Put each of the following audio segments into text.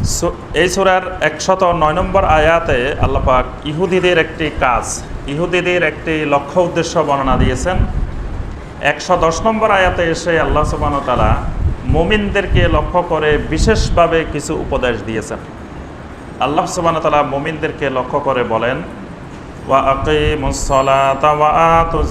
এই সুরার একশত নয় নম্বর আয়াতে আল্লাপাক ইহুদিদের একটি কাজ, ইহুদিদের একটি লক্ষ্য উদ্দেশ্য বর্ণনা দিয়েছেন। একশো দশ নম্বর আয়াতে এসে আল্লাহ তালা মোমিনদেরকে লক্ষ্য করে বিশেষভাবে কিছু উপদেশ দিয়েছেন। আল্লাহ সুবান তালা মোমিনদেরকে লক্ষ্য করে বলেন, ওয়া আকিমুসসালাতা ওয়া আতুজ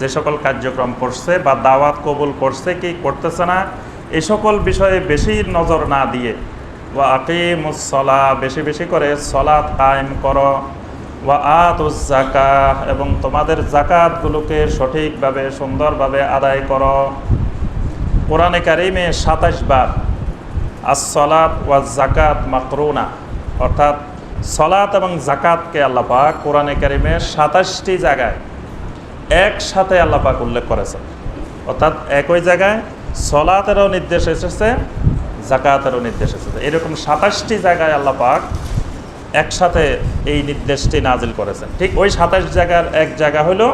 যে সকল কার্যক্রম করছে বা দাওয়াত কবুল করছে কি করতেছে না এই সকল বিষয়ে বেশি নজর না দিয়ে, ওয়া আকিমুসলা বেশি বেশি করে সলাৎ কায়েম করো। ওয়া আত জাকা এবং তোমাদের জাকাতগুলোকে সঠিকভাবে, সুন্দরভাবে আদায় করো। কোরআনে কারিমে সাতাশ বার আসলাত ওয়া জাকাত মাকরুনা অর্থাৎ সলাত এবং জাকাতকে আল্লাপাক কোরআনে কারিমে সাতাশটি জায়গায় একসাথে আল্লাপাক উল্লেখ করেছেন। অর্থাৎ একই জায়গায় সলাতেরও নির্দেশ এসেছে জাকাতেরও নির্দেশ এসেছে। এরকম সাতাশটি জায়গায় আল্লাপাক একসাথে এই নির্দেশটি নাজিল করেছেন। ঠিক ওই সাতাশ জায়গার এক জায়গা হলো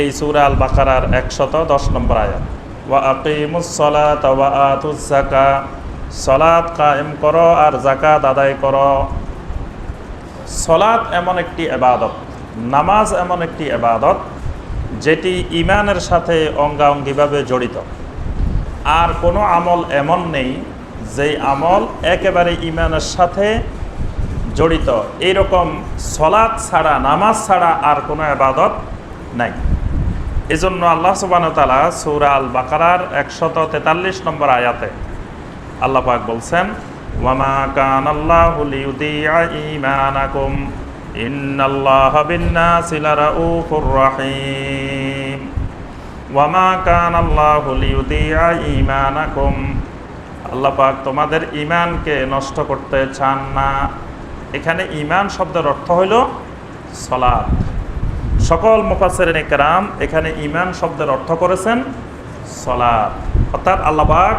এই সুরা আল বাকারার একশত দশ নম্বর আয়াত। ওয়া আকিমুসলাত ওয়া আতুজ জাকা সলাৎ কায়েম করো আর জাকাত আদায় করো। সলাৎ এমন একটি এবাদত নামাজ এমন একটি এবাদত যেটি ইমানের সাথে অঙ্গাঙ্গিভাবে জড়িত। আর কোনো আমল এমন নেই যেই আমল একেবারে ইমানের সাথে জড়িত। এইরকম সলাৎ ছাড়া, নামাজ ছাড়া আর কোনো এবাদত নাই। এজন্য আল্লাহ সুবান তালা সৌরা আল বাকারার একশত তেতাল্লিশ নম্বর আয়াতে আল্লাহ পাক বলছেন ওয়ামা কান আল্লাহ ইন্নাল্লাহ বিন্নাসি লারাউফুর রাহিম। ওয়ামা কান আল্লাহ লিউদিয়া ইমানাকুম আল্লাহ পাক তোমাদের ইমানকে নষ্ট করতে চান না। এখানে ইমান শব্দের অর্থ হইল সলাৎ সকল মুফাসের কেরাম এখানে ইমান শব্দের অর্থ করেছেন সলাৎ অর্থাৎ আল্লাহবাক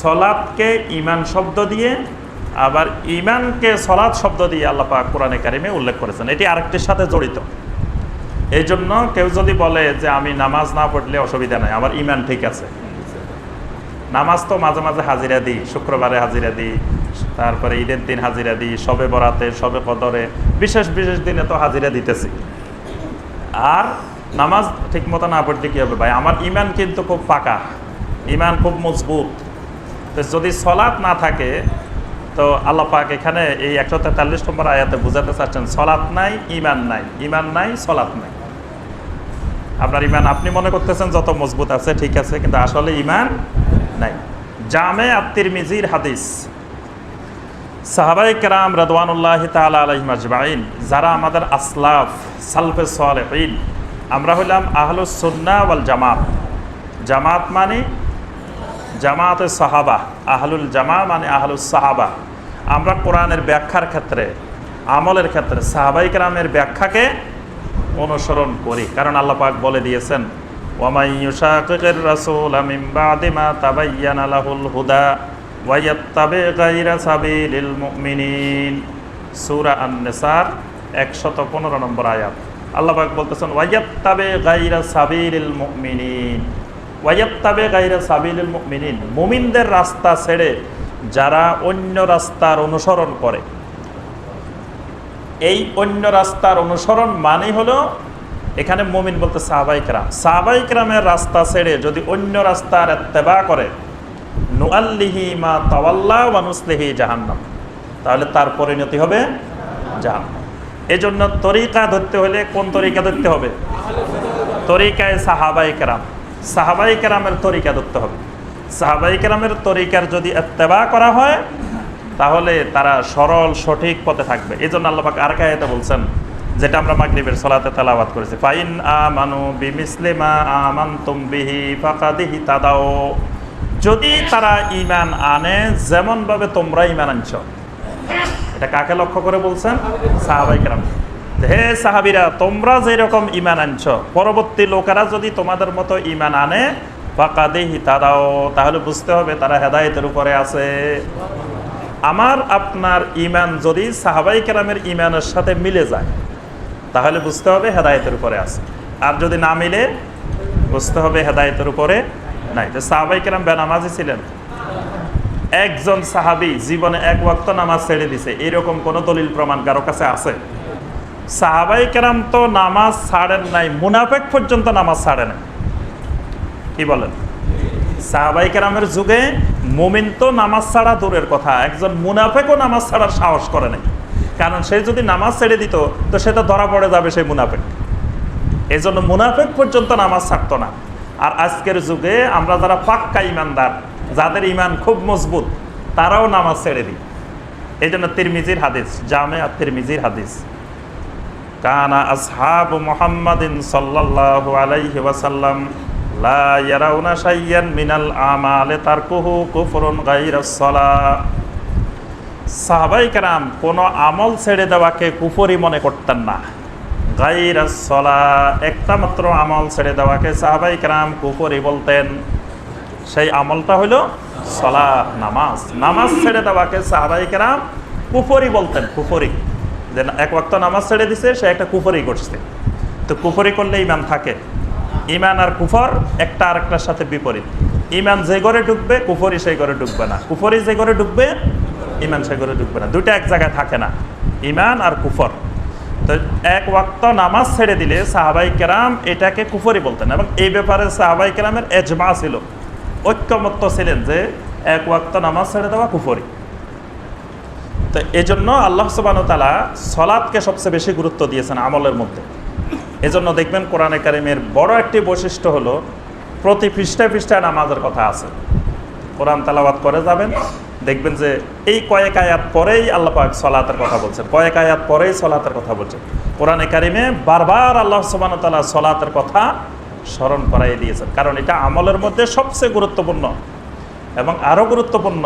সলাৎকে ইমান শব্দ দিয়ে আবার ইমানকে সলাৎ শব্দ দিয়ে আল্লাপাক কোরআনে কারিমে উল্লেখ করেছেন। এটি আরেকটির সাথে জড়িত। এই জন্য কেউ যদি বলে যে আমি নামাজ না পড়লে অসুবিধা নাই, আমার ইমান ঠিক আছে। নামাজ তো মাঝে মাঝে হাজিরা দিই, শুক্রবারে হাজিরা দিই, তারপরে ঈদের দিন হাজিরা দিই সবে বরাতে সবে কদরে, বিশেষ বিশেষ দিনে তো হাজিরা দিতেছি। আর নামাজ ঠিক মতো না পড়লে কী হবে ভাই? আমার ইমান কিন্তু খুব পাকা ইমান খুব মজবুত। যদি সলাৎ না থাকে তো আল্লাহ পাক এখানে এই একশো তেতাল্লিশ নম্বর আয়াতে বুঝাতে চাচ্ছেন, সলাৎ নাই ইমান নাই। ইমান নাই, সলাৎ নাই। আপনার ইমান আপনি মনে করতেছেন যত মজবুত আছে, ঠিক আছে, কিন্তু আসলে ইমান নাই। জামে আত্মির মিজির হাদিস। সাহাবাই কেরাম রদওয়ানুল্লাহ তালা আলহিম আজমাইন, যারা আমাদের আসলাফ, সালফে সালেহিন, আমরা হইলাম আহলুস সুন্না ওয়াল জামাত। জামাত মানে জামাতে সাহাবা, আহলুল জামা মানে আহলুল সাহাবা। আমরা কোরআনের ব্যাখ্যার ক্ষেত্রে, আমলের ক্ষেত্রে, সাহাবাই কেরামের ব্যাখ্যাকে অনুসরণ করি। কারণ আল্লাহ পাক বলে দিয়েছেন ওয়ামাইয়ুশাকির রাসূল মিন বাদি মা তাবায়্যানা লাহুল হুদা ওয়াইয়াত্তাবি মুমিনিন। সূরা আন-নিসার 115 নম্বর আয়াত। আল্লাহ বলতেছেন ওয়াইয়াত্তাবি মুমিনিন। ওয়াইয়াত্তাবে গাইরা সাবিলুল মুমিনিন, মুমিনদের রাস্তা ছেড়ে যারা অন্য রাস্তার অনুসরণ করে। এই অন্য রাস্তার অনুসরণ মানে হলো, এখানে মুমিন বলতে সাহাবাইকরাম সাহাবাইকরামের রাস্তা ছেড়ে যদি অন্য রাস্তার এত্তেবা করে, নুআল্লিহি মা তাওয়াল্লা ওয়ানুসলিহি জাহান্নাম, তাহলে তার পরিণতি হবে জাহান্নাম। এজন্য তরিকা ধরতে হলে কোন তরিকা ধরতে হবে? তরিকায় সাহাবাই কেরাম। সাহাবাই কেরামের তরিকা ধরতে হবে। সাহাবাই কেরামের তরিকার যদি এত্তেবা করা হয়, তাহলে তারা সরল, সঠিক পথে থাকবে। এই জন্য আল্লাপাক আর কায়তে বলছেন, যেটা আমরা মাগরিবের সলাতে তালাবাদ করেছি, ফাইন আমানু বিমিসলিমা আমানতুম বিহি ফাকাদিহি তাদাও যদি তারা ইমান আনে, যেমনভাবে তোমরা ইমান আনছ। এটা কাকে লক্ষ্য করে বলছেন? সাহাবাইকরাম হে সাহাবিরা, তোমরা যেরকম ইমান আনছ, পরবর্তী লোকেরা যদি তোমাদের মতো ইমান আনে ফাঁকা দেহি তারাও তাহলে বুঝতে হবে তারা হেদায়তের উপরে আছে। আমার, আপনার ইমান যদি সাহাবাই কেরামের ইমানের সাথে মিলে যায়, তাহলে বুঝতে হবে হেদায়তের উপরে আছে। আর যদি না মিলে, বুঝতে হবে হেদায়তের উপরে নাই। তো সাহাবাই কেরাম বেনামাজি ছিলেন, একজন সাহাবি জীবনে এক ওয়াক্ত নামাজ ছেড়ে দিছে, এরকম কোন দলিল প্রমাণ কারও কাছে আছে? সাহাবাই কেরাম তো নামাজ ছাড়েন নাই, মুনাফেক পর্যন্ত নামাজ ছাড়ে নাই কি বলেন? সাহাবাই কেরামের যুগে মুমিন তো নামাজ ছাড়া দূরের কথা, একজন মুনাফেকও নামাজ ছাড়ার সাহস করে নাই। কারণ সে যদি নামাজ ছেড়ে দিত, তো সেটা ধরা পড়ে যাবে সেই মুনাফেক। এই জন্য মুনাফেক পর্যন্ত নামাজ ছাড়তো না। আর আজকের যুগে আমরা যারা পাক্কা ইমানদার, যাদের ইমান খুব মজবুত, তারাও নামাজ ছেড়ে দিই। এই জন্য তিরমিজির হাদিস, জামে আর তিরমিজির হাদিস। কানা আসহাব মুহাম্মাদিন সাল্লাল্লাহু আলাইহি ওয়াসাল্লাম, লা ইয়ারাউনা শাইয়ান মিনাল আমালে তারকুহু কুফরুন গায়রাস সালাহ সাহাবাই কেরাম, কোনো আমল ছেড়ে দেওয়াকে কুফরি মনে করতেন না। গাইরাস সলা, একটা মাত্র আমল ছেড়ে দেওয়াকে সাহাবাই কেরাম কুফরি বলতেন। সেই আমলটা হইল সলা, নামাজ। নামাজ ছেড়ে দেওয়াকে সাহাবাই কেরাম কুফরি বলতেন, কুফরি। যে এক ওয়াক্ত নামাজ ছেড়ে দিছে, সে একটা কুফরি করছে। তো কুফরি করলে ইমান থাকে। ইমান আর কুফর একটা আরেকটার সাথে বিপরীত। ইমান যে ঘরে ঢুকবে, কুফরি সেই ঘরে ঢুকবে না। কুফরি যে ঘরে ঢুকবে ইমান সে ঘরে ঢুকবে না। দুইটা এক জায়গায় থাকে না। ইমান আর কুফর। তো এক ওয়াক্ত নামাজ ছেড়ে দিলে সাহাবাই কেরাম এটাকে কুফরি বলতেন এবং এই ব্যাপারে সাহাবাই কেরামের এজমা ছিল। ঐক্যমত্য ছিলেন যে এক ওয়াক্ত নামাজ ছেড়ে দেওয়া কুফরি। তো এই জন্য আল্লাহ সুবান তালা সলাদকে সবচেয়ে বেশি গুরুত্ব দিয়েছেন আমলের মধ্যে। এজন্য দেখবেন কোরআনে কারিমের বড় একটি বৈশিষ্ট্য হলো, প্রতি পৃষ্ঠায় পৃষ্ঠায় নামাজের কথা আছে। কোরআন তালাবাদ করে যাবেন, দেখবেন যে এই কয়েক আয়াত পরেই আল্লাহ পাক সলাতের কথা বলছেন, কয়েক আয়াত পরেই সলাতের কথা বলছেন। কোরআনে কারিমে বারবার আল্লাহ সুবান তালা সলাতের কথা স্মরণ করাই দিয়েছেন, কারণ এটা আমলের মধ্যে সবচেয়ে গুরুত্বপূর্ণ। এবং আরও গুরুত্বপূর্ণ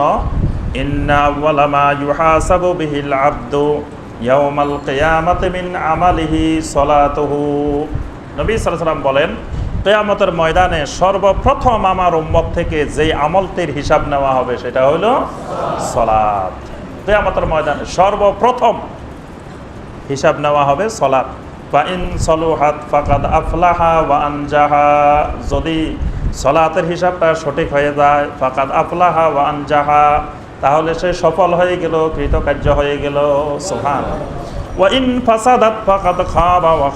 নবী বলেন, কিয়ামতের ময়দানে সর্বপ্রথম আমার উম্মত থেকে যেই আমলটির হিসাব নেওয়া হবে সেটা হলো সলাত কিয়ামতের ময়দানে সর্বপ্রথম হিসাব নেওয়া হবে সলাত বা ইন আফলাহা যদি সলাতের হিসাবটা সঠিক হয়ে যায়, ফাকাদ আফলাহা ওয়া আনজাহা। তাহলে সে সফল হয়ে গেল, কৃতকার্য হয়ে গেল সোহান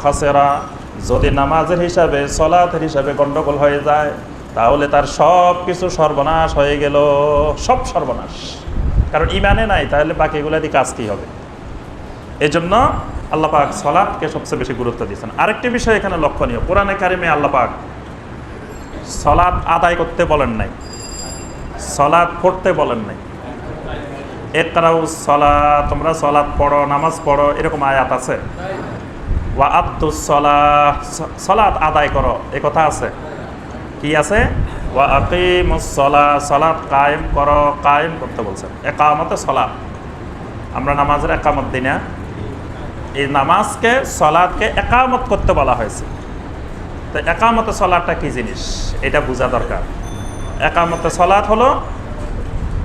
খাসেরা। যদি নামাজের হিসাবে, সলাতের হিসাবে গন্ডগোল হয়ে যায়, তাহলে তার সব কিছু সর্বনাশ হয়ে গেল, সব সর্বনাশ। কারণ ইমানে নাই, তাহলে বাকিগুলো দিয়ে কাজ কী হবে? এই জন্য আল্লাপাক সলাদকে সবচেয়ে বেশি গুরুত্ব দিয়েছেন। আরেকটি বিষয় এখানে লক্ষণীয়, কোরআনে কারিমে আল্লাপাক সলাদ আদায় করতে বলেন নাই। সলাদ পড়তে বলেন নাই। একরাউ সলা, তোমরা সলাদ পড়ো, নামাজ পড়ো, এরকম আয়াত আছে। ওয়া আব্দুস সলা সলাদ আদায় করো, এ কথা আছে। কি আছে? ওয়া আকিমুস সলা কায়েম করো, কায়েম করতে বলছেন একামতে সলাদ আমরা নামাজের একামত দিই না। এই নামাজকে সলাদকে একামত করতে বলা হয়েছে। তো একামতে সলাদটা কি জিনিস? এটা বোঝা দরকার। একামতে সলাদ হলো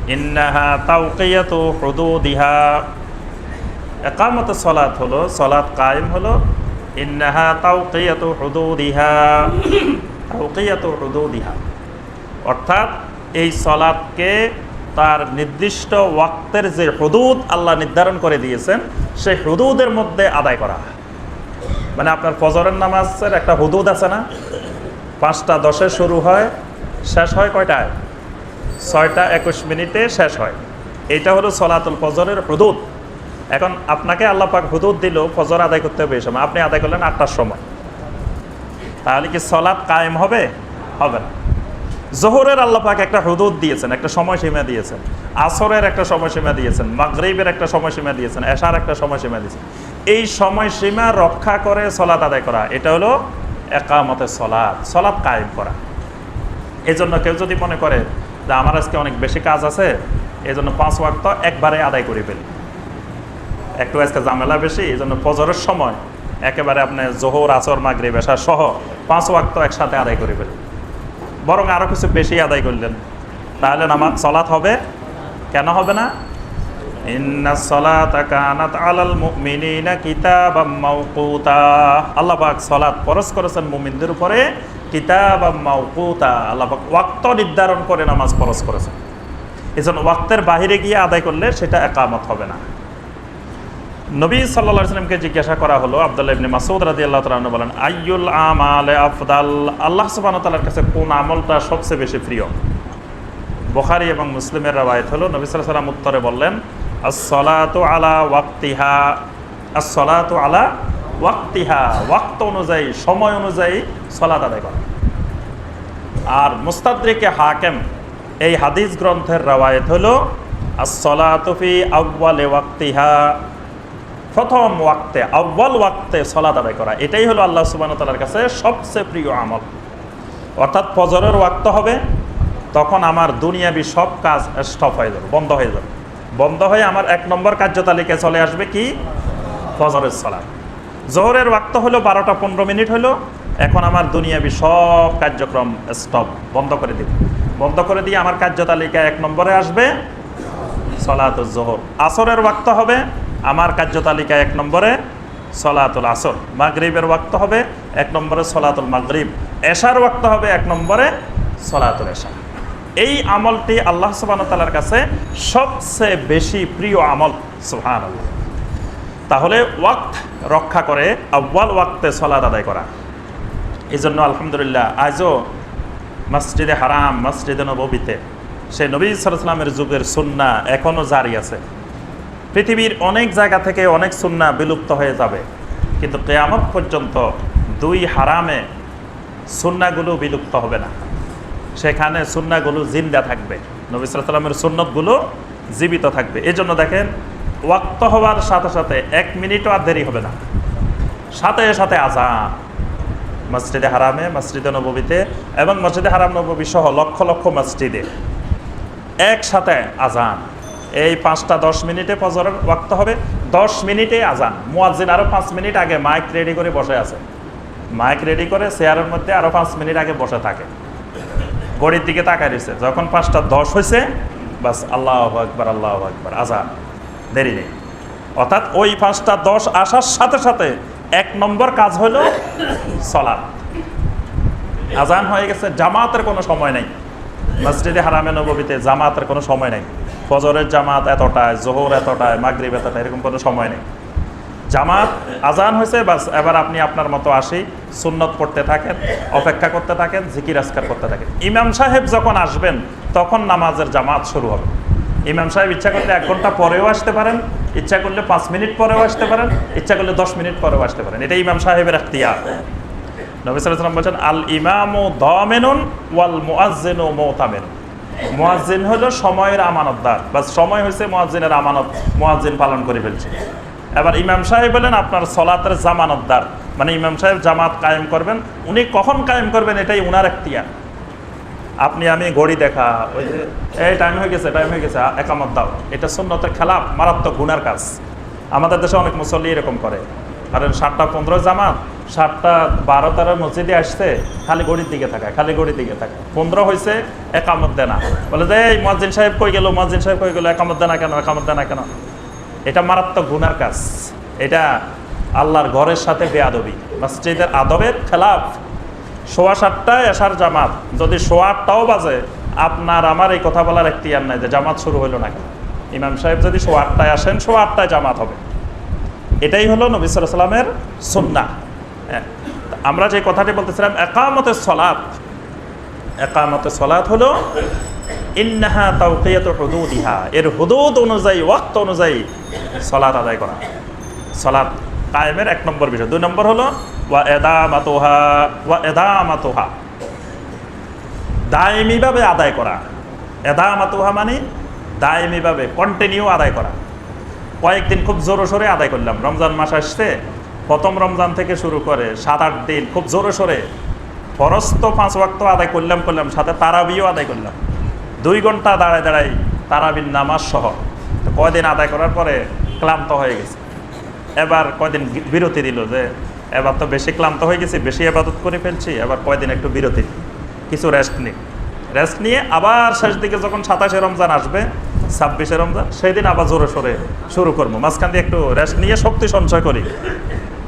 ইন্নাহা তাওকিয়াতু হুদুদিহা। একামতে সলাদ হলো সলাদ কায়েম হলো, ইন্নাহা তাওকিয়াতু হুদুদিহা। তাওকিয়াতু হুদুদিহা। অর্থাৎ এই সলাদকে তার নির্দিষ্ট ওয়াক্তের যে হদুদ আল্লাহ নির্ধারণ করে দিয়েছেন, সেই হদুদের মধ্যে আদায় করা মানে আপনার ফজরের নামাজের একটা হদুদ আছে না? পাঁচটা, দশে শুরু হয়, শেষ হয় কয়টায়? ছয়টা একুশ মিনিটে শেষ হয়। এটা হলো সলাতুল ফজরের হদুদ। এখন আপনাকে আল্লাহ পাক হুদুদ দিল ফজর আদায় করতে হবে এই সময়। আপনি আদায় করলেন আটটার সময়। তাহলে কি সলাৎ কায়েম হবে? হবে না। জোহরের আল্লাহ পাক একটা হুদুদ দিয়েছেন, একটা সময়সীমা দিয়েছেন। আসরের একটা সময়সীমা দিয়েছেন, মাগরিবের একটা সময়সীমা দিয়েছেন, এশার একটা সময়সীমা দিয়েছেন। এই সময়সীমা রক্ষা করে সলাৎ আদায় করা, এটা হলো একামতে সলাৎ সলাৎ কায়েম করা। এই জন্য কেউ যদি মনে করে যে আমার আজকে অনেক বেশি কাজ আছে এই জন্য পাঁচ ওয়াক্ত একবারে আদায় করে ফেলি। একটু আজকে ঝামেলা বেশি এই জন্য ফজরের সময় একেবারে আপনি জোহর, আসর মাগরে বেশা সহ পাঁচ ওয়াক্ত একসাথে আদায় করে ফেলি। বরং আরও কিছু বেশি আদায় করলেন। তাহলে নামাজ, সলাৎ হবে? কেন হবে না? আল্লাহ সলাত ফরজ করেছেন মুমিনদের উপরে। কিতাবাম মাওকুতা, আল্লাহ পাক ওয়াক্ত নির্ধারণ করে নামাজ ফরজ করেছেন। এজন্য ওয়াক্তের বাহিরে গিয়ে আদায় করলে সেটা একামত হবে না। নবী আলাইহি সাল্লামকে জিজ্ঞাসা করা হলো, আব্দুল্লাহ ইবনে মাসউদ রাদিয়াল্লাহু তাআলা বলেন, আইয়ুল আমালে আফদাল? আল্লাহ সুবহানাহু ওয়া কাছে কোন আমলটা সবচেয়ে বেশি প্রিয়? বুখারী এবং মুসলিমের রাওয়ায়াত হলো, নবী আলাইহি সাল্লাম উত্তরে বললেন, আসসালাতু আলা ওয়াক্তিহা। আসসালাতু আলা ওয়াক্তিহা, ওয়াক্ত অনুযায়ী, সময় অনুযায়ী সলাত আদায় করা। আর মুস্তাদ্রিকে হাকেম, এই হাদিস গ্রন্থের রাওয়ায়াত হলো, আসসালাতু ফি আউয়ালে ওয়াক্তিহা। প্রথম ওয়াক্তে আব্বাল ওয়াক্তে সলাত আদায় করা। এটাই হলো আল্লাহ ওয়া কাছে সবচেয়ে প্রিয় আমল। অর্থাৎ ফজরের ওয়াক্ত হবে, তখন আমার দুনিয়াবি সব কাজ স্টপ হয়ে যাবে, বন্ধ হয়ে যাবে। বন্ধ হয়ে আমার এক নম্বর কার্যতালিকায় চলে আসবে কি? ফজরের সলাত জোহরের ওয়াক্ত হলো বারোটা পনেরো মিনিট হলো। এখন আমার দুনিয়াবি সব কার্যক্রম স্টপ বন্ধ করে দিব। বন্ধ করে দিয়ে আমার কার্যতালিকা এক নম্বরে আসবে সলাত জোহর। আসরের ওয়াক্ত হবে, আমার কার্যতালিকা এক নম্বরে সলাতুল আসর। মাগরিবের ওয়াক্ত হবে, এক নম্বরে সলাতুল মাগরিব। এশার ওয়াক্ত হবে, এক নম্বরে সলাতুল এশা। এই আমলটি আল্লাহ সুবাহ তালার কাছে সবচেয়ে বেশি প্রিয় আমল সুহান আল্লাহ তাহলে ওয়াক্ত রক্ষা করে আব্বাল ওয়াক্তে সলাত আদায় করা। এই জন্য আলহামদুলিল্লাহ আজও মসজিদে হারাম, মসজিদে নবীতে সেই নবী সালামের যুগের সুন্না এখনও জারি আছে। পৃথিবীর অনেক জায়গা থেকে অনেক সুন্না বিলুপ্ত হয়ে যাবে। কিন্তু কেয়ামত পর্যন্ত দুই হারামে সুন্নাগুলো বিলুপ্ত হবে না। সেখানে সুন্নাগুলো জিন্দা থাকবে। নবী সাল্লামের সুন্নতগুলো জীবিত থাকবে। এই জন্য দেখেন ওয়াক্ত হওয়ার সাথে সাথে এক মিনিটও আর দেরি হবে না। সাথে সাথে আজান মসজিদে হারামে, মসজিদে নবীতে এবং মসজিদে হারাম নবী সহ লক্ষ লক্ষ মসজিদে একসাথে আজান এই পাঁচটা দশ মিনিটে ফজরের ওয়াক্ত হবে। দশ মিনিটে আজান মুয়াজ্জিন আরও পাঁচ মিনিট আগে মাইক রেডি করে বসে আছে। মাইক রেডি করে চেয়ারের মধ্যে আরও পাঁচ মিনিট আগে বসে থাকে। গড়ির দিকে তাকাই রয়েছে। যখন পাঁচটা দশ হয়েছে বাস আল্লাহ একবার আল্লাহ একবার আজান দেরি নেই। অর্থাৎ ওই পাঁচটা দশ আসার সাথে সাথে এক নম্বর কাজ হলো সলাৎ। আজান হয়ে গেছে, জামাতের কোনো সময় নেই। মসজিদে হারামে নবীতে জামাতের কোনো সময় নেই। ফজরের জামাত এতটায়, জোহর এতটায়, মাগরিব এতটায়, এরকম কোনো সময় নেই। জামাত, আজান হয়েছে, বাস এবার আপনি আপনার মতো আসি, সুন্নত পড়তে থাকেন, অপেক্ষা করতে থাকেন, জিকির আসকার করতে থাকেন। ইমাম সাহেব যখন আসবেন, তখন নামাজের জামাত শুরু হবে। ইমাম সাহেব ইচ্ছা করলে এক ঘণ্টা পরেও আসতে পারেন, ইচ্ছা করলে পাঁচ মিনিট পরেও আসতে পারেন, ইচ্ছা করলে দশ মিনিট পরেও আসতে পারেন। এটা ইমাম সাহেবের এখতিয়ার। নবী সাল্লাম বলছেন, আল ইমামু দমেনুন ওয়াল মুআজ্জিনু মুতামিন মুয়াজ্জিন হলো সময়ের আমানতদার, বা সময় হয়েছে মুয়াজ্জিনের আমানত মুয়াজ্জিন পালন করে ফেলছে। এবার ইমাম সাহেব বলেন, আপনার সলাতের জামানতদার। মানে ইমাম সাহেব জামাত কায়েম করবেন, উনি কখন কায়েম করবেন এটাই উনার এখতিয়ার। আপনি, আমি ঘড়ি দেখা, ওই যে, এই টাইম হয়ে গেছে টাইম হয়ে গেছে একামত দাও। এটা সুন্নতের খেলাপ, মারাত্মক গুনার কাজ। আমাদের দেশে অনেক মুসল্লি এরকম করে। কারণ সাতটা পনেরো জামাত, সাতটা বারো তেরো মসজিদে আসছে, খালি গড়ির দিকে থাকা খালি গড়ির দিকে থাকা পনেরো হয়েছে একামত দেনা। বলে যে, এই মসজিদ সাহেব কই গেল মসজিদ সাহেব কই গেল একামত দেনা কেন একামত দেনা কেন? এটা মারাত্মক গুনার কাজ। এটা আল্লাহর ঘরের সাথে বেয়াদবি। মসজিদের আদবের খেলাফ সোয়া সাতটায় এসার জামাত। যদি সোয়া আটটাও বাজে, আপনার আমার এই কথা বলার এখতিয়ার নাই যে জামাত শুরু হইল না কেন ইমাম সাহেব যদি সোয়া আটটায় আসেন, সোয়া আটটায় জামাত হবে। এটাই হলো নবী সাল্লামের সুন্না। হ্যাঁ আমরা যে কথাটি বলতেছিলাম একামতে সলাৎ একামতে সলাৎ হলো, ইন্নাহা তাওকিয়াত হুদুদিহা। এর হুদুদ অনুযায়ী, ওয়াক্ত অনুযায়ী সলাৎ আদায় করা। সলাৎ কায়েমের এক নম্বর বিষয়। দুই নম্বর হলো ওয়া এদামাতোহা ওয়া এদামাতোহা দায়মিভাবে আদায় করা। এদামাতোহা মানে দায়মিভাবে কন্টিনিউ আদায় করা। কয়েকদিন খুব জোরে সোরে আদায় করলাম। রমজান মাস আসছে, প্রথম রমজান থেকে শুরু করে সাত, আট দিন খুব জোরে সোরে ফরজ তো পাঁচ ওয়াক্ত আদায় করলাম করলাম, সাথে তারাবিও আদায় করলাম। দুই ঘণ্টা দাঁড়ায় দাঁড়াই তারাবিন নামাজ সহ। কয়দিন আদায় করার পরে ক্লান্ত হয়ে গেছে। এবার কয়দিন বিরতি দিল যে এবার তো বেশি ক্লান্ত হয়ে গেছি, বেশি আবাদত করে ফেলছি, এবার কয়দিন একটু বিরতি। কিছু রেস্ট নিই রেস্ট নিয়ে আবার শেষ দিকে যখন সাতাশে রমজান আসবে, ছাব্বিশে রমজান সেই দিন আবার জোরে সোরে শুরু করব। মাঝখান দিয়ে একটু রেস্ট নিয়ে শক্তি সঞ্চয় করি।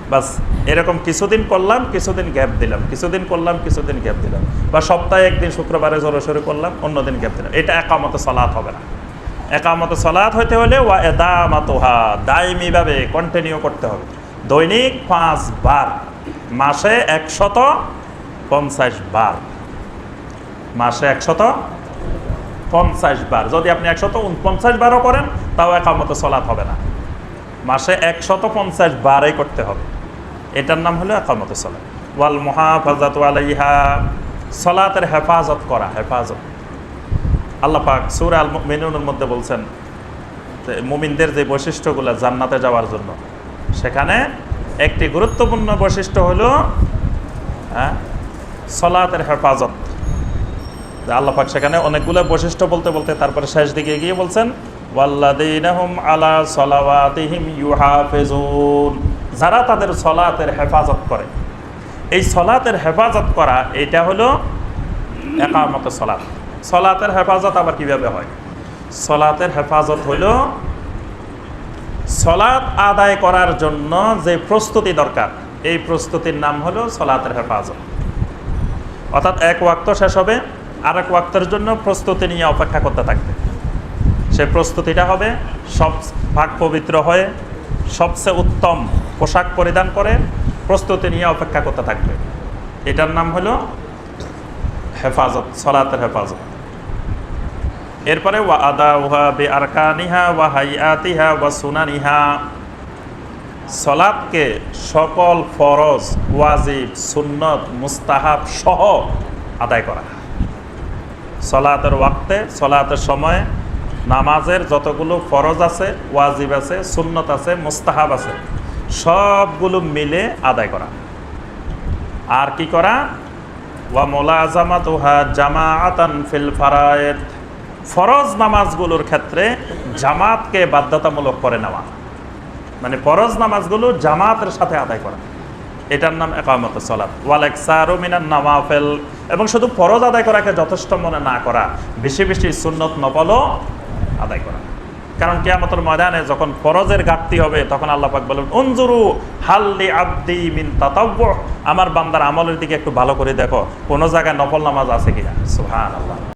বাস, এরকম কিছুদিন করলাম, কিছুদিন গ্যাপ দিলাম। কিছুদিন করলাম, কিছুদিন গ্যাপ দিলাম। বা সপ্তাহে একদিন শুক্রবারে জোরে সোরে করলাম, অন্যদিন গ্যাপ দিলাম। এটা একামত সলাৎ হবে না। একামত সলাৎ হইতে হলে ওয়া এদামাতোহা, দায়মিভাবে কন্টিনিউ করতে হবে। দৈনিক পাঁচ বার, মাসে একশত পঞ্চাশ বার। মাসে একশত পঞ্চাশ বার। যদি আপনি একশত উনপঞ্চাশ বারও করেন, তাও একামত সলাৎ হবে না। মাসে একশত পঞ্চাশ বারে করতে হবে। এটার নাম হলো একামত সলাৎ। ওয়াল মহাফাজাত আলাইহা। সলাতের হেফাজত করা, হেফাজত। আল্লাহ পাক সুর আল মেনুনের মধ্যে বলছেন মুমিনদের যে বৈশিষ্ট্যগুলো জান্নাতে যাওয়ার জন্য সেখানে একটি গুরুত্বপূর্ণ বৈশিষ্ট্য হল হ্যাঁ সলাতের হেফাজত। যে আল্লাহ পাক সেখানে অনেকগুলো বৈশিষ্ট্য বলতে বলতে তারপরে শেষ দিকে গিয়ে বলছেন আলা যারা তাদের সলাতের হেফাজত করে। এই সলাতের হেফাজত করা, এটা হলো একামত সলাত। সলাতের হেফাজত আবার কীভাবে হয়? সলাতের হেফাজত হলো সলাৎ আদায় করার জন্য যে প্রস্তুতি দরকার, এই প্রস্তুতির নাম হলো সলাতের হেফাজত। অর্থাৎ এক ওয়াক্ত শেষ হবে আর এক ওয়াক্তের জন্য প্রস্তুতি নিয়ে অপেক্ষা করতে থাকবে। সে প্রস্তুতিটা হবে সব ভাগ পবিত্র হয়ে সবচেয়ে উত্তম পোশাক পরিধান করে প্রস্তুতি নিয়ে অপেক্ষা করতে থাকবে। এটার নাম হলো হেফাজত, সলাতের হেফাজত। এরপরে, ওয়া আদা উহা বে আরকানিহা ওয়া হাইয়াতিহা ওয়া সুনানিহা। সলাদকে সকল ফরজ, ওয়াজিব, সুন্নত, মুস্তাহাব সহ আদায় করা। সলাতের ওয়াক্তে, সলাতের সময় নামাজের যতগুলো ফরজ আছে, ওয়াজিব আছে, সুন্নত আছে, মুস্তাহাব আছে, সবগুলো মিলে আদায় করা। আর কি করা? ওয়া মোলাজামাতুহা জামাআতান ফিল ফারায়েদ। ফরজ নামাজগুলোর ক্ষেত্রে জামাতকে বাধ্যতামূলক করে নেওয়া। মানে ফরজ নামাজগুলো জামাতের সাথে আদায় করা। এটার নাম একামত সলাৎ ওয়ালেক সারুমিনান নামাফেল এবং শুধু ফরজ আদায় করাকে যথেষ্ট মনে না করা, বেশি বেশি সুন্নত নফলও আদায় করা। কারণ কেয়ামতের ময়দানে যখন ফরজের ঘাটতি হবে, তখন আল্লাহ পাক বলবেন অঞ্জুরু হাল্লি আব্দি মিন তাতব্য আমার বান্দার আমলের দিকে একটু ভালো করে দেখো, কোনো জায়গায় নফল নামাজ আছে কিনা? সুবহান আল্লাহ